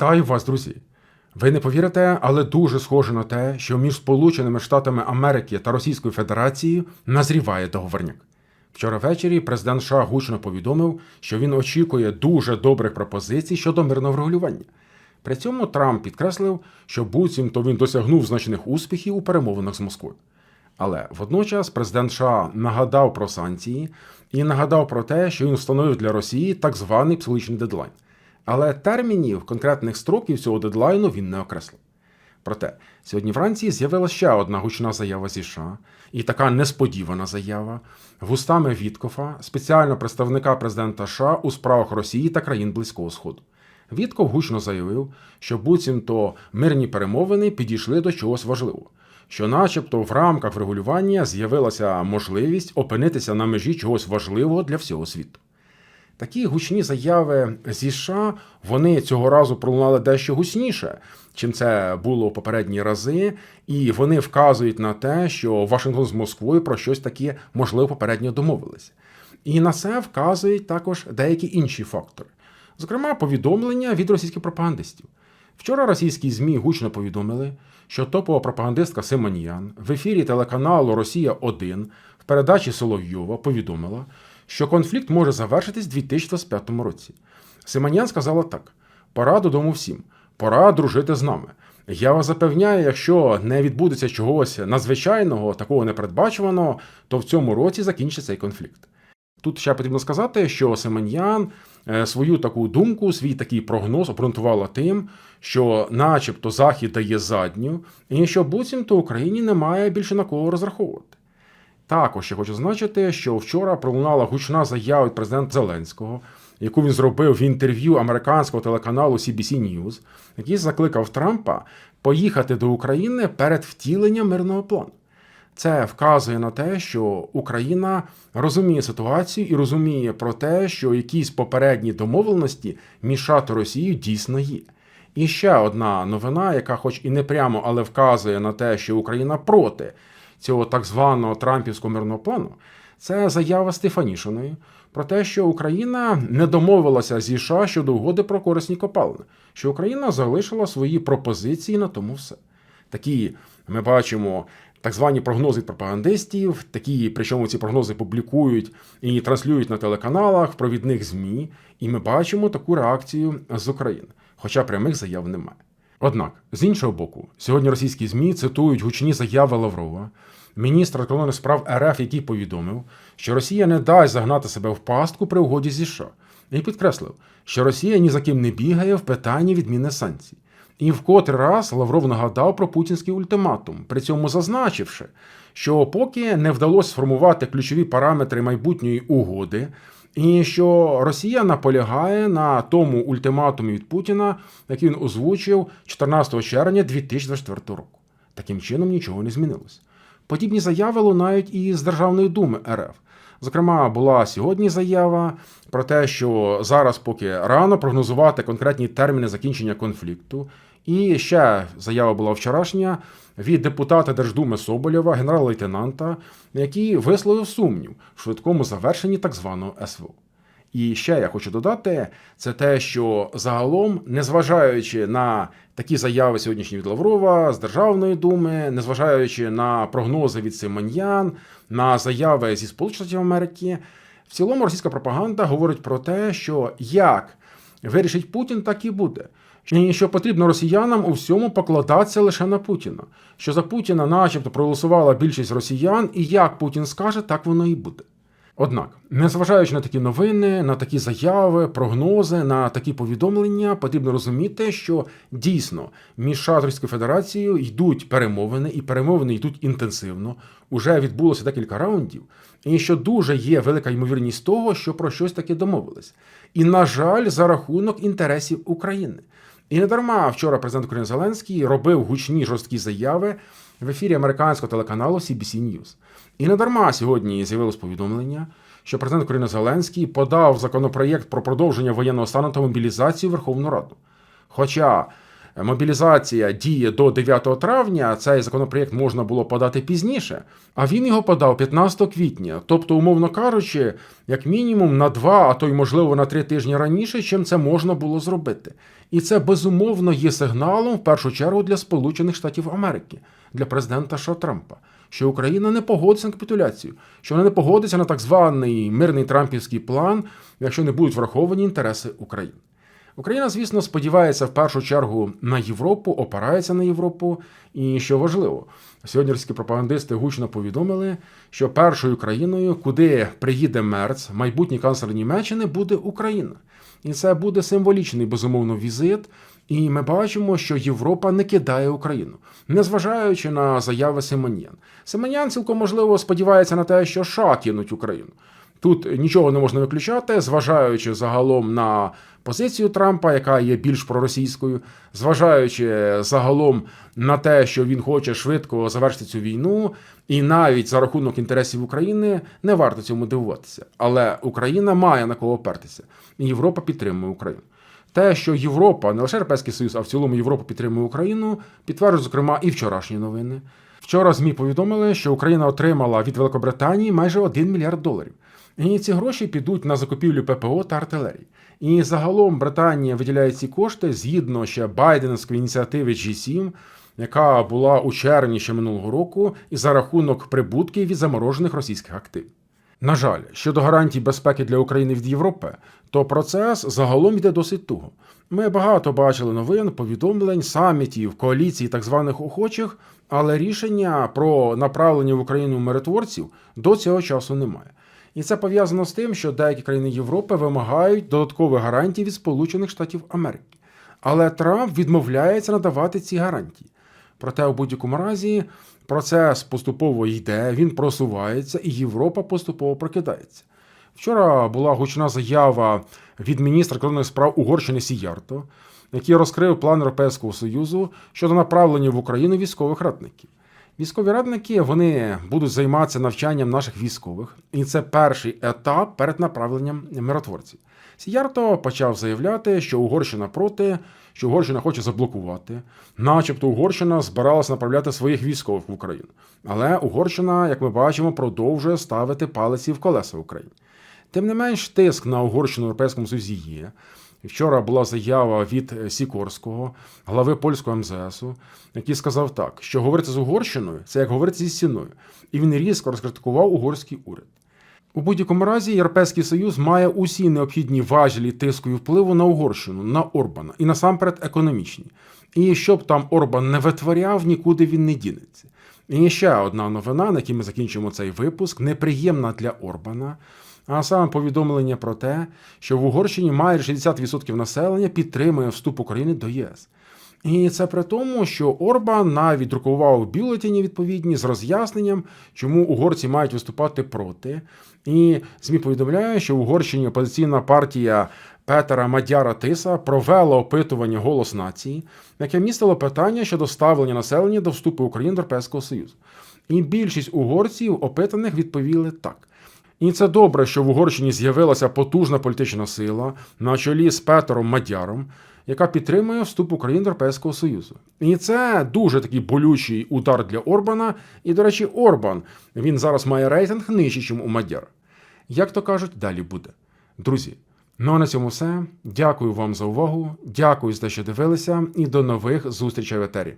Вітаю вас, друзі! Ви не повірите, але дуже схоже на те, що між Сполученими Штатами Америки та Російською Федерацією назріває договорняк. Вчора ввечері президент США гучно повідомив, що він очікує дуже добрих пропозицій щодо мирного врегулювання. При цьому Трамп підкреслив, що буцімто він досягнув значних успіхів у перемовинах з Москвою. Але водночас президент США нагадав про санкції і нагадав про те, що він встановив для Росії так званий психологічний дедлайн. Але термінів конкретних строків цього дедлайну він не окреслив. Проте сьогодні вранці з'явилася ще одна гучна заява зі США, і така несподівана заява вустами Віткофа, спеціального представника президента США у справах Росії та країн Близького Сходу. Вітков гучно заявив, що буцімто мирні перемовини підійшли до чогось важливого, що, начебто, в рамках врегулювання з'явилася можливість опинитися на межі чогось важливого для всього світу. Такі гучні заяви зі США вони цього разу пролунали дещо гучніше, чим це було в попередні рази, і вони вказують на те, що Вашингтон з Москвою про щось таке можливо попередньо домовилися. І на це вказують також деякі інші фактори, зокрема, повідомлення від російських пропагандистів. Вчора російські ЗМІ гучно повідомили, що топова пропагандистка Симоніян в ефірі телеканалу Росія 1 в передачі Соловйова повідомила, що конфлікт може завершитись у 2025 році. Симоніян сказала так: пора додому всім, пора дружити з нами. Я вас запевняю, якщо не відбудеться чогось надзвичайного, такого непередбачуваного, то в цьому році закінчиться цей конфлікт. Тут ще потрібно сказати, що Семен'ян е, свою таку думку, свій такий прогноз обґрунтувала тим, що, начебто, Захід дає задню, і що буцімто Україні немає більше на кого розраховувати. Також я хочу зазначити, що вчора пролунала гучна заява від президента Зеленського, яку він зробив в інтерв'ю американського телеканалу CBC News, який закликав Трампа поїхати до України перед втіленням мирного плану. Це вказує на те, що Україна розуміє ситуацію і розуміє про те, що якісь попередні домовленості між та Росією дійсно є. І ще одна новина, яка, хоч і не прямо, але вказує на те, що Україна проти цього так званого Трампівського мирного плану, це заява Стефанішиної про те, що Україна не домовилася зі США щодо угоди про корисні копалини, що Україна залишила свої пропозиції на тому все. Такі ми бачимо так звані прогнози пропагандистів, такі, причому ці прогнози публікують і транслюють на телеканалах, провідних ЗМІ, і ми бачимо таку реакцію з України, хоча прямих заяв немає. Однак, з іншого боку, сьогодні російські ЗМІ цитують гучні заяви Лаврова, міністра закордонних справ РФ, який повідомив, що Росія не дасть загнати себе в пастку при угоді зі США, і підкреслив, що Росія ні за ким не бігає в питанні відміни санкцій. І в котрий раз Лавров нагадав про путінський ультиматум, при цьому зазначивши, що поки не вдалося сформувати ключові параметри майбутньої угоди, і що Росія наполягає на тому ультиматумі від Путіна, який він озвучив 14 червня 2024 року. Таким чином нічого не змінилось. Подібні заяви лунають і з Державної думи РФ. Зокрема, була сьогодні заява про те, що зараз поки рано прогнозувати конкретні терміни закінчення конфлікту. І ще заява була вчорашня від депутата Держдуми Соболєва, генерал-лейтенанта, який висловив сумнів в швидкому завершенні так званого СВО. І ще я хочу додати, це те, що загалом, незважаючи на такі заяви сьогоднішні від Лаврова з Державної думи, незважаючи на прогнози від Симоньян, на заяви зі Сполучених Штатів Америки, в цілому російська пропаганда говорить про те, що як вирішить Путін, так і буде. Що потрібно росіянам у всьому покладатися лише на Путіна. Що за Путіна, начебто, проголосувала більшість росіян, і як Путін скаже, так воно і буде. Однак, незважаючи на такі новини, на такі заяви, прогнози, на такі повідомлення, потрібно розуміти, що дійсно між США Російською Федерацією йдуть перемовини, і перемовини йдуть інтенсивно. Уже відбулося декілька раундів, і що дуже є велика ймовірність того, що про щось таке домовились. І, на жаль, за рахунок інтересів України. І не дарма вчора президент України Зеленський робив гучні жорсткі заяви в ефірі американського телеканалу CBC News. І не дарма сьогодні з'явилось повідомлення, що президент України Зеленський подав законопроєкт про продовження воєнного стану та мобілізацію в Верховну Раду. Хоча мобілізація діє до 9 травня, цей законопроєкт можна було подати пізніше. А він його подав 15 квітня. Тобто, умовно кажучи, як мінімум на два, а то й можливо на три тижні раніше, чим це можна було зробити. І це безумовно є сигналом в першу чергу для Сполучених Штатів Америки, для президента США Трампа. Що Україна не погодиться на капітуляцію, що вона не погодиться на так званий мирний трампівський план, якщо не будуть враховані інтереси України. Україна, звісно, сподівається в першу чергу на Європу, опирається на Європу. І що важливо, сьогодні російські пропагандисти гучно повідомили, що першою країною, куди приїде Мерц, майбутній канцлер Німеччини, буде Україна. І це буде символічний безумовно візит. І ми бачимо, що Європа не кидає Україну, незважаючи на заяви Симонян. Симонян цілком можливо сподівається на те, що США кинуть Україну. Тут нічого не можна виключати, зважаючи загалом на позицію Трампа, яка є більш проросійською, зважаючи загалом на те, що він хоче швидко завершити цю війну, і навіть за рахунок інтересів України не варто цьому дивуватися. Але Україна має на кого опертися, і Європа підтримує Україну. Те, що Європа, не лише Європейський Союз, а в цілому Європа підтримує Україну, підтверджують, зокрема, і вчорашні новини. Вчора ЗМІ повідомили, що Україна отримала від Великобританії майже 1 мільярд доларів. І ці гроші підуть на закупівлю ППО та артилерії. І загалом Британія виділяє ці кошти згідно ще Байденської ініціативи G7, яка була у червні ще минулого року, і за рахунок прибутків від заморожених російських активів. На жаль, щодо гарантій безпеки для України від Європи, то процес загалом йде досить туго. Ми багато бачили новин, повідомлень, самітів, коаліцій так званих охочих, але рішення про направлення в Україну миротворців до цього часу немає. І це пов'язано з тим, що деякі країни Європи вимагають додаткових гарантій від Сполучених Штатів Америки. Але Трамп відмовляється надавати ці гарантії. Проте, у будь-якому разі, процес поступово йде, він просувається, і Європа поступово прокидається. Вчора була гучна заява від міністра кордонних справ Угорщини Сіярто, який розкрив план Європейського Союзу щодо направлення в Україну військових радників. Військові радники вони будуть займатися навчанням наших військових, і це перший етап перед направленням миротворців. Сіярто почав заявляти, що Угорщина проти, що Угорщина хоче заблокувати, начебто Угорщина збиралася направляти своїх військових в Україну. Але Угорщина, як ми бачимо, продовжує ставити палиці в колеса в Україні. Тим не менш, тиск на Угорщину в Європейському Союзі є. Вчора була заява від Сікорського, глави польського МЗСу, який сказав так, що говорити з Угорщиною це як говорити зі стіною, і він різко розкритикував угорський уряд. У будь-якому разі Європейський Союз має усі необхідні важелі тиску і впливу на Угорщину, на Орбана і насамперед економічні. І щоб там Орбан не витворяв, нікуди він не дінеться. І ще одна новина, на якій ми закінчимо цей випуск, неприємна для Орбана. А саме повідомлення про те, що в Угорщині майже 60% населення підтримує вступ України до ЄС. І це при тому, що Орбан навіть друкував бюлетені відповідні з роз'ясненням, чому угорці мають виступати проти. І ЗМІ повідомляє, що в Угорщині опозиційна партія Петера Мадяра Тиса провела опитування голос нації, яке містило питання щодо ставлення населення до вступу України до Європейського Союзу. І більшість угорців опитаних відповіли так. І це добре, що в Угорщині з'явилася потужна політична сила на чолі з Петером Мадяром, яка підтримує вступ України до Європейського Союзу. І це дуже такий болючий удар для Орбана. І, до речі, Орбан він зараз має рейтинг нижчий, ніж у Мадяра. Як то кажуть, далі буде. Друзі, ну а на цьому все. Дякую вам за увагу. Дякую за те, що дивилися, і до нових зустрічей в етері.